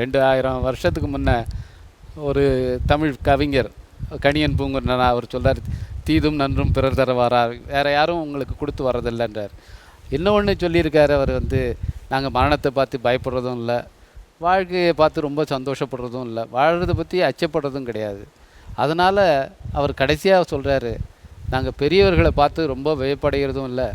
ரெண்டு ஆயிரம் வருஷத்துக்கு முன்ன ஒரு தமிழ் கவிஞர் கணியன் பூங்குன்றன் அவர் சொல்கிறார் தீதும் நன்றும் பிறர் தர வேறு யாரும் உங்களுக்கு கொடுத்து வர்றதில்லைன்றார். இன்னொன்று சொல்லியிருக்கார் அவர் வந்து நாங்கள் மரணத்தை பார்த்து பயப்படுறதும் இல்லை வாழ்க்கையை பார்த்து ரொம்ப சந்தோஷப்படுறதும் இல்லை வாழ்கிறத பற்றி அச்சப்படுறதும் கிடையாது. அதனால் அவர் கடைசியாக சொல்கிறாரு நாங்கள் பெரியவர்களை பார்த்து ரொம்ப வியப்படைகிறதும் இல்லை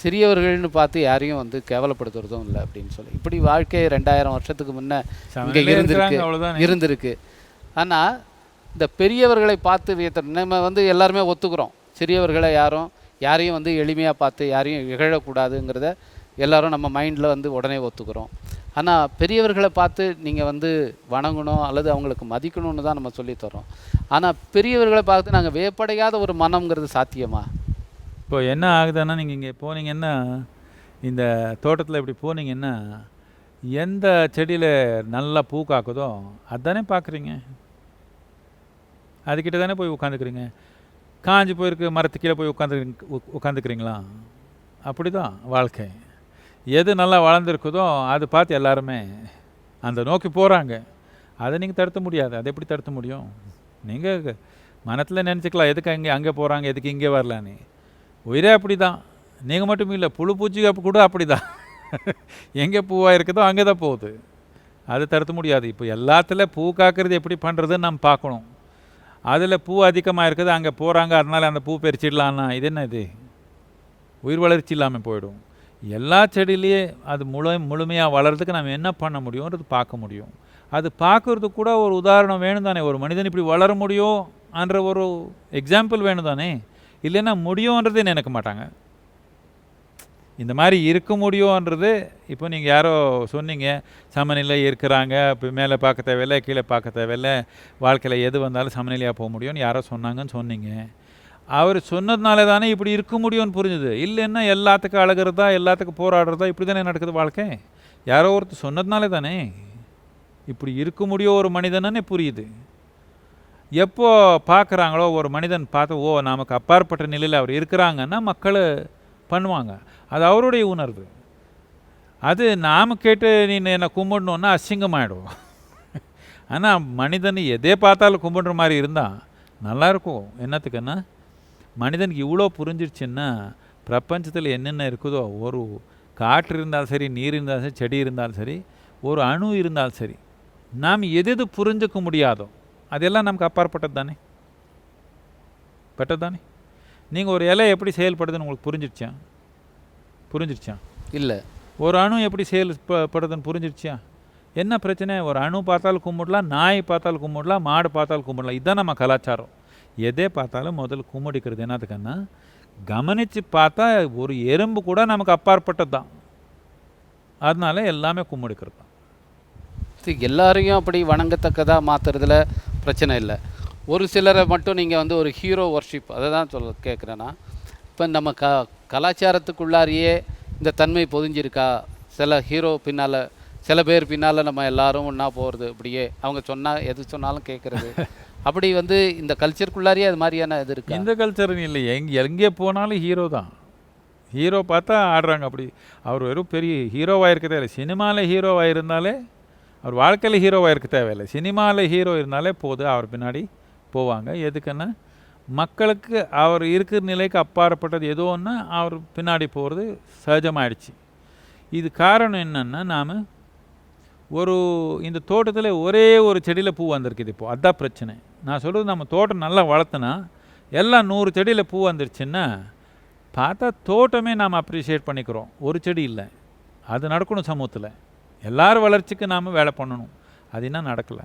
சிறியவர்கள்னு பார்த்து யாரையும் வந்து கேவலப்படுத்துறதும் இல்லை அப்படின்னு சொல்லி. இப்படி வாழ்க்கை ரெண்டாயிரம் வருஷத்துக்கு முன்ன இங்கே இருந்திருக்கு. இருந்திருக்கு. ஆனால் இந்த பெரியவர்களை பார்த்து வியத்த நம்ம வந்து எல்லாருமே ஒத்துக்கிறோம். சிறியவர்களை யாரும் யாரையும் வந்து எளிமையாக பார்த்து யாரையும் இகழக்கூடாதுங்கிறத எல்லாரும் நம்ம மைண்டில் வந்து உடனே ஒத்துக்கிறோம். ஆனால் பெரியவர்களை பார்த்து நீங்கள் வந்து வணங்கணும் அல்லது அவங்களுக்கு மதிக்கணும்னு தான் நம்ம சொல்லித் தரோம் ஆனால் பெரியவர்களை பார்த்து நாங்கள் வியப்படையாத ஒரு மனம்ங்கிறது சாத்தியமா? இப்போ என்ன ஆகுதுன்னா நீங்கள் இங்கே போனீங்கன்னா இந்த தோட்டத்தில் இப்படி போனீங்கன்னா எந்த செடியில் நல்லா பூ காக்குதோ அதானே பார்க்குறீங்க அதுக்கிட்ட தானே போய் உட்காந்துக்கிறீங்க காஞ்சி போயிருக்கு மரத்து கீழே போய் உட்காந்து உட்காந்துக்கிறீங்களா அப்படி தான் வாழ்க்கை. எது நல்லா வளர்ந்துருக்குதோ அது பார்த்து எல்லாருமே அந்த நோக்கி போகிறாங்க அதை நீங்கள் தடுத்த முடியாது. அதை எப்படி தடுத்த முடியும்? நீங்கள் மனத்தில் நினச்சிக்கலாம் எதுக்கு அங்கே அங்கே போகிறாங்க எதுக்கு இங்கே வரலான்னு. உயிரே அப்படி தான் நீங்கள் மட்டும் இல்லை புழு பூச்சி கூட அப்படி தான் எங்கே பூவாக இருக்குதோ அங்கே தான் போகுது. அது தடுத்து முடியாது. இப்போ எல்லாத்துல பூ காக்கிறது எப்படி பண்ணுறதுன்னு நம்ம பார்க்கணும். அதில் பூ அதிகமாக இருக்குது அங்கே போகிறாங்க அதனால் அந்த பூ பறிச்சிடலான்னா இது என்ன இது? உயிர் வளர்ச்சி இல்லாமல் போயிடும். எல்லா செடியிலேயே அது முழு முழுமையாக வளர்றதுக்கு நம்ம என்ன பண்ண முடியும்ன்றது பார்க்க முடியும். அது பார்க்குறதுக்கு கூட ஒரு உதாரணம் வேணும் தானே ஒரு மனிதன் இப்படி வளர முடியும் என்ற ஒரு எக்ஸாம்பிள் வேணும் தானே இல்லைன்னா முடியுன்றதே நினைக்க மாட்டாங்க. இந்த மாதிரி இருக்க முடியும்ன்றது இப்போ நீங்கள் யாரோ சொன்னீங்க சமநிலை இருக்கிறாங்க இப்போ மேலே பார்க்க தேவையில்லை கீழே பார்க்க தேவையில்லை வாழ்க்கையில் எது வந்தாலும் சமநிலையாக போக முடியும்னு யாரோ சொன்னாங்கன்னு சொன்னீங்க. அவர் சொன்னதுனால தானே இப்படி இருக்க முடியும்னு புரிஞ்சுது. இல்லைன்னா எல்லாத்துக்கும் அழகிறதா எல்லாத்துக்கும் போராடுறதா இப்படி தானே நடக்குது வாழ்க்கை? யாரோ ஒருத்தர் சொன்னதுனால தானே இப்படி இருக்க முடியும் ஒரு மனிதனே புரியுது. எப்போ பார்க்குறாங்களோ ஒரு மனிதன் பார்த்து ஓ நமக்கு அப்பாற்பட்ட நிலையில் அவர் இருக்கிறாங்கன்னா மக்கள் பண்ணுவாங்க. அது அவருடைய உணர்வு. அது நாம் கேட்டு நீ என்னை கும்பிடணுன்னா அசிங்கமாகிடும் ஆனால் மனிதன் எதே பார்த்தாலும் கும்பிடுற மாதிரி இருந்தால் நல்லாயிருக்கும் என்னத்துக்குன்னா மனிதனுக்கு இவ்வளோ புரிஞ்சிருச்சுன்னா பிரபஞ்சத்தில் என்னென்ன இருக்குதோ ஒரு காற்று இருந்தாலும் சரி நீர் இருந்தாலும் சரி செடி இருந்தாலும் சரி ஒரு அணு இருந்தாலும் சரி நாம் எது எது புரிஞ்சுக்க முடியாதோ அதெல்லாம் நமக்கு அப்பாற்பட்டது தானே? பட்டது தானே? நீங்கள் ஒரு இலை எப்படி செயல்படுதுன்னு உங்களுக்கு புரிஞ்சிருச்சா? புரிஞ்சிருச்சா? இல்லை. ஒரு அணு எப்படி செயல்படுதுன்னு புரிஞ்சிருச்சா? என்ன பிரச்சனை? ஒரு அணு பார்த்தாலும் கும்பிடலாம் நாய் பார்த்தாலும் கும்பிடலாம் மாடு பார்த்தாலும் கும்பிடலாம். இதுதான் நம்ம கலாச்சாரம். எதே பார்த்தாலும் முதல்ல கும்பிடிக்கிறது என்னத்துக்குன்னா கவனித்து பார்த்தா ஒரு எறும்பு கூட நமக்கு அப்பாற்பட்டது தான். அதனால எல்லாமே கும்பிடிக்கிறது தான். எல்லாரையும் அப்படி வணங்கத்தக்கதாக மாற்றுறதுல பிரச்சனை இல்லை. ஒரு சிலரை மட்டும் நீங்கள் வந்து ஒரு ஹீரோ ஒர்ஷிப் அதை தான் சொல்ல கேட்குறேன்னா இப்போ நம்ம க கலாச்சாரத்துக்குள்ளாரியே இந்த தன்மை பொதிஞ்சிருக்கா? சில ஹீரோ பின்னால் சில பேர் பின்னால் நம்ம எல்லாரும் ஒன்றா போகிறது இப்படியே அவங்க சொன்னால் எது சொன்னாலும் கேட்குறது. அப்படி வந்து இந்த கல்ச்சருக்குள்ளாரியே அது மாதிரியான இது இருக்கா? இந்த கல்ச்சர் இல்லை எங் எங்கே போனாலும் ஹீரோ தான். ஹீரோ பார்த்தா ஆடுறாங்க அப்படி. அவர் வெறும் பெரிய ஹீரோவாக இருக்க தேவையில்லை சினிமாவில் ஹீரோவாக இருந்தாலே அவர் வாழ்க்கையில் ஹீரோவாக இருக்க தேவையில்லை. சினிமாவில் ஹீரோ இருந்தாலே போதும். அவர் பின்னாடி போவாங்க. எதுக்குன்னா மக்களுக்கு அவர் இருக்கிற நிலைக்கு அப்பாற்பட்டது ஏதோ ஒன்று அவர் பின்னாடி போகிறது சகஜமாயிடுச்சு. இது காரணம் என்னென்னா நாம் ஒரு இந்த தோட்டத்தில் ஒரே ஒரு செடியில் பூ வந்திருக்குது இப்போது அதான் பிரச்சனை. நான் சொல்கிறது நம்ம தோட்டம் நல்லா வளர்த்துனா எல்லாம் நூறு செடியில் பூ வந்துருச்சுன்னா பார்த்தா தோட்டமே நாம் அப்ரிஷியேட் பண்ணிக்கிறோம். ஒரு செடி இல்லை. அது நடக்கணும் சமூகத்தில். எல்லார் வளர்ச்சிக்கு நாம் வேலை பண்ணணும். அது என்ன நடக்கலை.